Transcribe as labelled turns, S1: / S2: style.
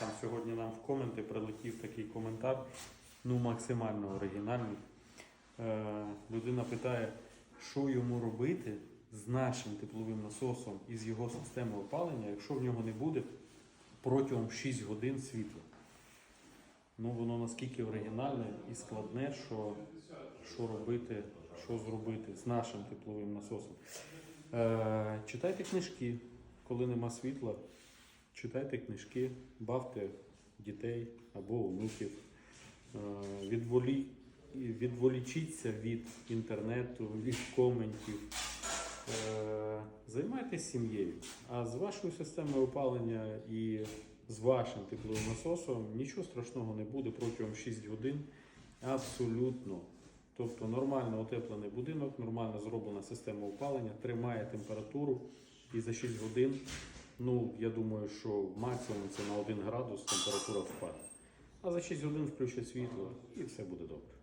S1: Там сьогодні нам в коменти прилетів такий коментар, ну максимально оригінальний. Е, людина питає, що йому робити з нашим тепловим насосом і з його системи опалення, якщо в нього не буде протягом 6 годин світла. Ну, воно наскільки оригінальне і складне, що, що робити, що зробити з нашим тепловим насосом. Е, читайте книжки, коли нема світла. Читайте книжки, бавте дітей або онуків. Е, відволі... Відволічіться від інтернету, від коментів. Е, Займайтесь сім'єю. А з вашою системою опалення і з вашим тепловим насосом нічого страшного не буде протягом 6 годин. Абсолютно. Тобто нормально утеплений будинок, нормально зроблена система опалення, тримає температуру і за 6 годин, ну я думаю, що максимум це на 1 градус температура впаде. А за 6 годин включать світло і все буде добре.